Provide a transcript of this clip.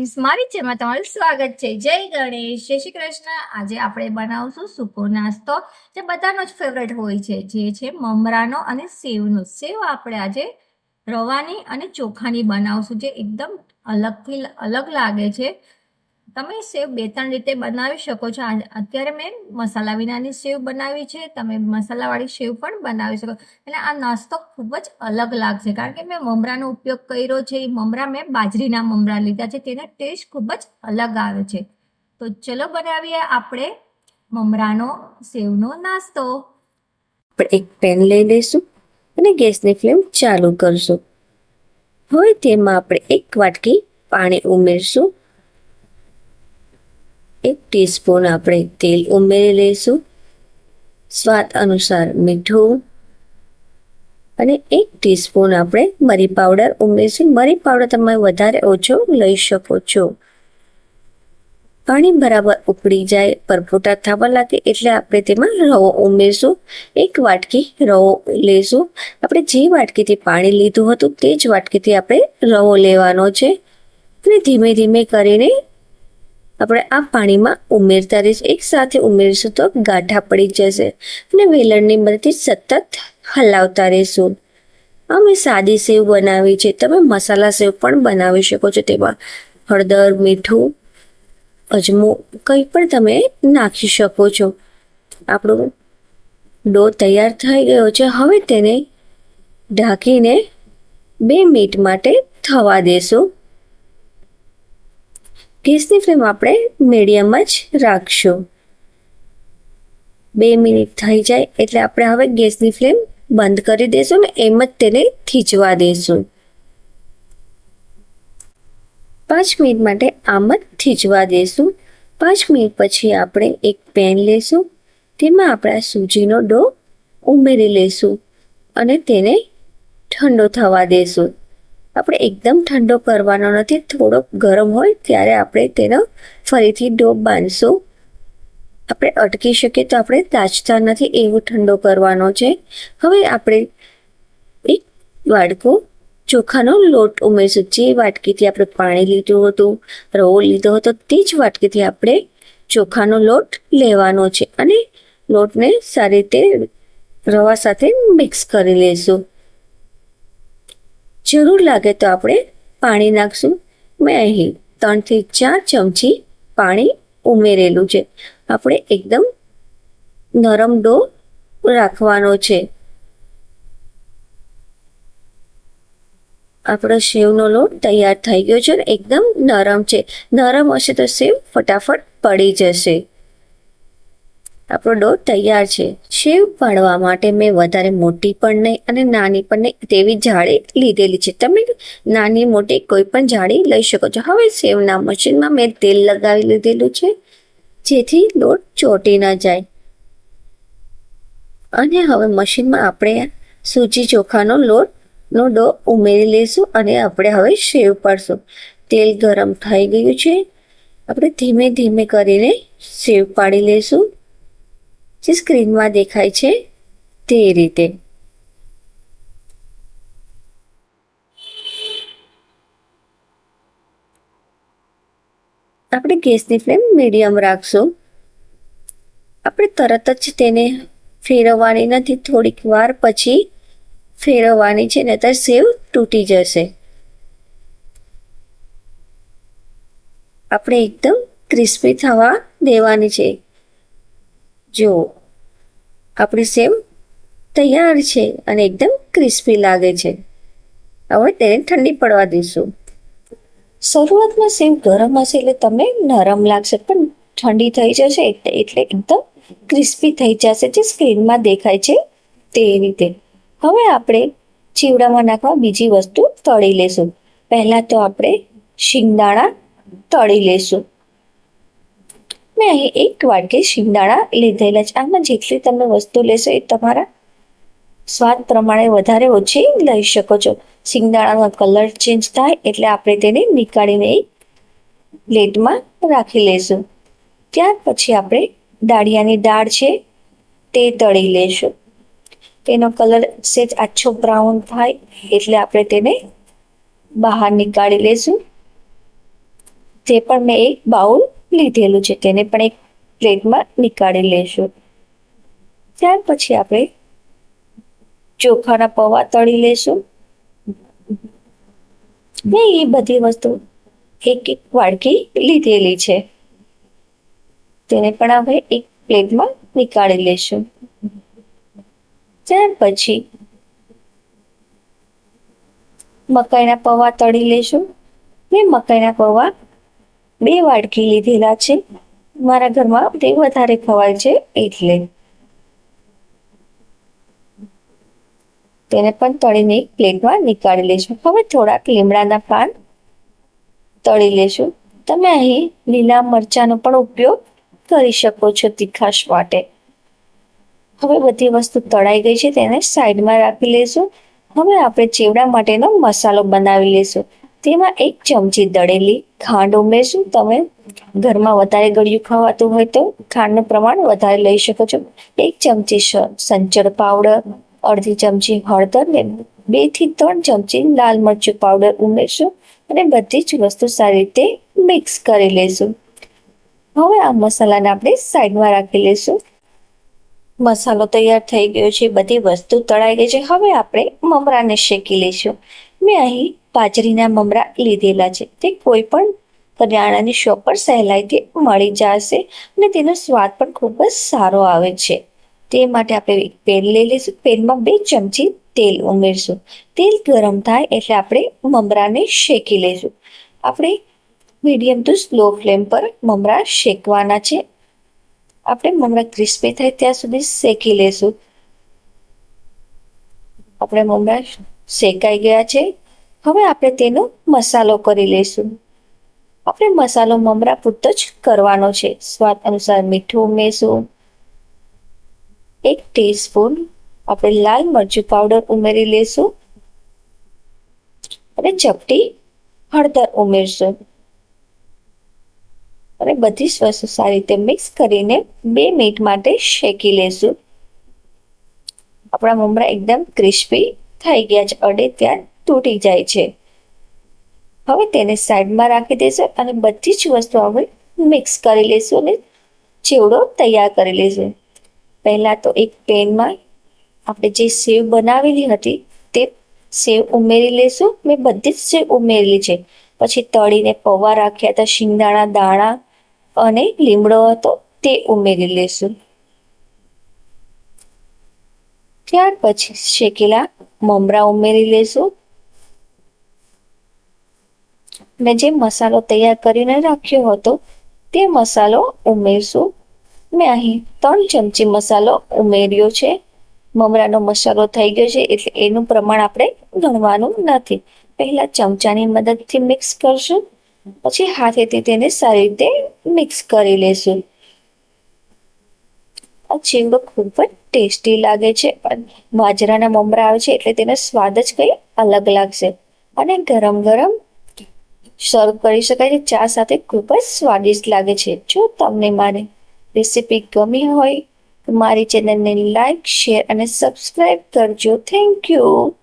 Friends, મારી ચેમાં તમારું સ્વાગત છે. જય ગણેશ. જય શ્રી કૃષ્ણ. આજે આપણે બનાવશું સૂકો નાસ્તો, જે બધાનો જ ફેવરેટ હોય છે, જે છે મમરાનો અને સેવનો. સેવ આપણે આજે રવાની અને ચોખાની બનાવશું, જે એકદમ અલગથી અલગ લાગે છે. તમે સેવ બે ત્રણ રીતે બનાવી શકો છો. અત્યારે મેં મસાલા વિનાની સેવ બનાવી છે. તમે મસાલાવાળી સેવ પણ બનાવી શકો. એટલે આ નાસ્તો ખૂબ જ અલગ લાગશે. કારણ કે મેં મમરાનો ઉપયોગ કર્યો છે. એ મમરા મેં બાજરીના મમરા લીધા છે. તેનો ટેસ્ટ ખૂબ જ અલગ આવે છે. તો ચલો બનાવીએ આપણે મમરાનો સેવનો નાસ્તો. એક પેન લઈ લઈશું અને ગેસની ફ્લેમ ચાલુ કરશું. હવે તેમાં આપણે એક વાટકી પાણી ઉમેરશું. એક ટીસ્પૂન આપણે તેલ ઉમેરી લઈશું. સ્વાદ અનુસાર મીઠું અને એક ટીસ્પૂન આપણે મરી પાવડર ઉમેરીશું. મરી પાવડર તમે વધારે ઓછો લઈ શકો છો. પાણી બરાબર ઉકળી જાય પરપોટા થવા લાગે એટલે આપણે તેમાં રવો ઉમેરશું. એક વાટકી રવો લઈશું. આપણે જે વાટકીથી પાણી લીધું હતું તે જ વાટકીથી આપણે રવો લેવાનો છે. અને ધીમે ધીમે કરીને આપણે આ પાણીમાં ઉમેરતા રહીશું. એકસાથે ઉમેરીશું તો ગાંઠા પડી જશે અને વેલણની મદદથી સતત હલાવતા રહીશું. અમે સાદી સેવ બનાવી છે. તમે મસાલા સેવ પણ બનાવી શકો છો તેમાં. હળદર, મીઠું, અજમો કંઈ પણ તમે નાખી શકો છો. આપણો ડો તૈયાર થઈ ગયો છે. હવે તેને ઢાંકીને બે મિનિટ માટે થવા દેશું. ગેસની ફ્લેમ આપણે મીડિયમ જ રાખશું. બે મિનિટ થઈ જાય એટલે આપણે હવે ગેસની ફ્લેમ બંધ કરી દઈશું ને એમ જ તેને થીચવા દઈશું પાંચ મિનિટ માટે આમ જ થીચવા દઈશું પાંચ મિનિટ પછી આપણે એક પેન લઈશું તેમાં આપણે સૂજીનો ડો ઉમેરી લઈશું અને તેને ઠંડો થવા દઈશું આપણે એકદમ ઠંડો કરવાનો નથી થોડોક ગરમ હોય ત્યારે આપણે તેનો ફરીથી ડો બાંધશું. આપણે અટકી શકીએ તો આપણે તાજતા નથી એવો ઠંડો કરવાનો છે. હવે આપણે એક વાડકો ચોખાનો લોટ ઉમેરશું. જે વાટકીથી આપણે પાણી લીધું હતું, રવો લીધો હતો, તે જ વાટકીથી આપણે ચોખાનો લોટ લેવાનો છે. અને લોટને સારી રીતે રવા સાથે મિક્સ કરી લઈશું જરૂર લાગે તો આપણે પાણી નાખશું. મેં અહીં ત્રણથી ચાર ચમચી પાણી ઉમેરેલું છે. આપણે એકદમ નરમ ડો રાખવાનો છે. આપણો સેવનો લોટ તૈયાર થઈ ગયો છે એકદમ નરમ છે. નરમ હશે તો સેવ ફટાફટ પડી જશે. આપણો ડો તૈયાર છે. સેવ પાડવા માટે મેં વધારે મોટી પણ નહીં અને નાની પણ નહીં, તેવી જાળી લીધેલી છે. તમે નાની મોટી કોઈ પણ જાળી લઈ શકો છો. હવે સેવના મશીનમાં મેં તેલ લગાવી લીધેલું છે, જેથી લોટ ચોટી ન જાય. અને હવે મશીનમાં આપણે સૂજી ચોખાનો લોટનો ડો ઉમેરી લઈશું અને આપણે હવે સેવ પાડશું. તેલ ગરમ થઈ ગયું છે. આપણે ધીમે ધીમે કરીને સેવ પાડી લઈશું. જે સ્ક્રીનમાં દેખાય છે તે રીતે. આપણે ગેસની ફ્લેમ મીડિયમ રાખશું. આપણે તરત જ તેને ફેરવવાની નથી, થોડીક વાર પછી ફેરવવાની છે, નહીતર સેવ તૂટી જશે. આપણે એકદમ ક્રિસ્પી થવા દેવાની છે. જો આપણી સેવ તૈયાર છે અને એકદમ ક્રિસ્પી લાગે છે. હવે તેને ઠંડી પડવા દઈશું. શરૂઆતમાં સેવ ગરમ હશે એટલે તમને નરમ લાગશે, પણ ઠંડી થઈ જશે એટલે એકદમ ક્રિસ્પી થઈ જશે જે સ્ક્રીનમાં દેખાય છે તે રીતે. હવે આપણે ચીવડામાં નાખવા બીજી વસ્તુ તળી લેશું. પહેલાં તો આપણે શિંગદાણા તળી લેશું. મેં અહીં એક વાટકી શિંગદાણા લીધેલા છે. આમાં જેટલી તમે વસ્તુ લેશો એ તમારા સ્વાદ પ્રમાણે વધારે ઓછી લઈ શકો છો. શિંગદાણાનો કલર ચેન્જ થાય એટલે આપણે તેને નીકાળીને એક પ્લેટમાં રાખી લઈશું ત્યાર પછી આપણે દાળિયાની દાળ છે તે તળી લેશું. તેનો કલર સેજ આછો બ્રાઉન થાય એટલે આપણે તેને બહાર નીકાળી લઈશું તે પણ મેં એક બાઉલ લીધેલું છે, તેને પણ એક પ્લેટમાં નીકાળી લેશું. ત્યાર પછી આપણે ચોખાના પૌવા તળી લેશું. ને એ બધી વસ્તુ એક એક વાડકી લીધેલી છે. તેને પણ આપણે એક પ્લેટમાં નીકાળી લેશું. ત્યાર પછી મકાઈના પૌવા તળી લેશું. મેં મકાઈના પૌવા બે વાડકી લીધેલા છે. મારા ઘરમાં તે વધારે ખવાય છે એટલે. તેને પણ તળીને એક પ્લેટમાં નીકાળી લેશું હવે થોડાક લીમડાના પાન તળી લેશું તમે અહીં લીલા મરચાંનો પણ ઉપયોગ કરી શકો છો તીખાશ માટે. હવે બધી વસ્તુ તળાઈ ગઈ છે તેને સાઈડમાં રાખી લેશું. હવે આપણે ચેવડા માટેનો મસાલો બનાવી લેશું. તેમાં એક ચમચી દળેલી ખાંડ ઉમેરશું. તમે ઘરમાં વધારે ગળ્યું ખવાતું હોય તો ખાંડનું પ્રમાણ વધારે લઈ શકો છો. એક ચમચી સ- સંચળ પાવડર, અડધી ચમચી હળદર ને બેથી ત્રણ ચમચી લાલ મરચું પાવડર ઉમેરશું અને બધી જ વસ્તુ સારી રીતે મિક્સ કરી લેશું. હવે આ મસાલાને આપણે સાઈડમાં રાખી લેશું. મસાલો તૈયાર થઈ ગયો છે. બધી વસ્તુ તળાઈ ગઈ છે. હવે આપણે મમરાને શેકી લઈશું. મેં અહીં બાજરીના મમરા લીધેલા છે. તે કોઈ પણ કરિયાણાની શોપ પર સહેલાઈથી મળી જશે અને તેનો સ્વાદ પણ ખૂબ જ સારો આવે છે. તે માટે આપણે એક પેન લઈ લઈશું. પેનમાં બે ચમચી તેલ ઉમેરશું. તેલ ગરમ થાય એટલે આપણે મમરાને શેકી લઈશું. આપણે મીડિયમ ટુ સ્લો ફ્લેમ પર મમરા શેકવાના છે. આપણે મમરા ક્રિસ્પી થાય ત્યાં સુધી શેકી લેશું આપણે મમરા શેકાઈ ગયા છે. હવે આપણે તેનો મસાલો કરી લઈશું. આપણે મસાલો મમરા પૂરતો જ કરવાનો છે. સ્વાદ અનુસાર મીઠું ઉમેરશું. એક ટીસ્પૂન આપણે લાલ મરચું પાવડર ઉમેરી લેશું અને ચપટી હળદર ઉમેરશું. અને બધી જ વસ્તુ સારી રીતે મિક્સ કરીને બે મિનિટ માટે શેકી લેશું આપણા મમરા એકદમ ક્રિસ્પી થઈ ગયા છે. અડે ત્યાં તૂટી જાય છે. હવે તેને સાઈડમાં રાખી દેશું અને બધી જ વસ્તુ આપણે મિક્સ કરી લઈશું અને ચેવડો તૈયાર કરી લઈશું પહેલાં તો એક પેનમાં આપણે જે સેવ બનાવેલી હતી તે સેવ ઉમેરી લઈશું મેં બધી જ સેવ ઉમેરેલી છે. પછી તળીને પૌવા રાખ્યા હતા, શિંગદાણા, દાણા અને લીમડો હતો તે ઉમેરી લેશું. ત્યાર પછી શેકેલા મમરા ઉમેરી લેશું. મેં જે મસાલો તૈયાર કરીને રાખ્યો હતો, તે મસાલો ઉમેરશું. મેં અહીં ત્રણ ચમચી મસાલો ઉમેર્યો છે. મમરાનો મસાલો થઈ ગયો છે, એટલે એનું પ્રમાણ આપણે ગણવાનું નથી. પહેલા ચમચાની મદદથી મિક્સ કરશું, પછી હાથેથી તેને સારી રીતે મિક્સ કરી લેશું. આ ચીંબ ખૂબ જ ટેસ્ટી લાગે છે, પણ બાજરાના મમરા આવે છે, એટલે તેનો સ્વાદ જ કંઈ અલગ લાગશે. અને ગરમ ગરમ સર્વ કરી શકાય છે. ચા સાથે ખૂબ જ સ્વાદિષ્ટ લાગે છે. જો તમને મારી રેસીપી ગમી હોય, તો મારી ચેનલને લાઈક શેર અને સબસ્ક્રાઈબ કરજો. Thank you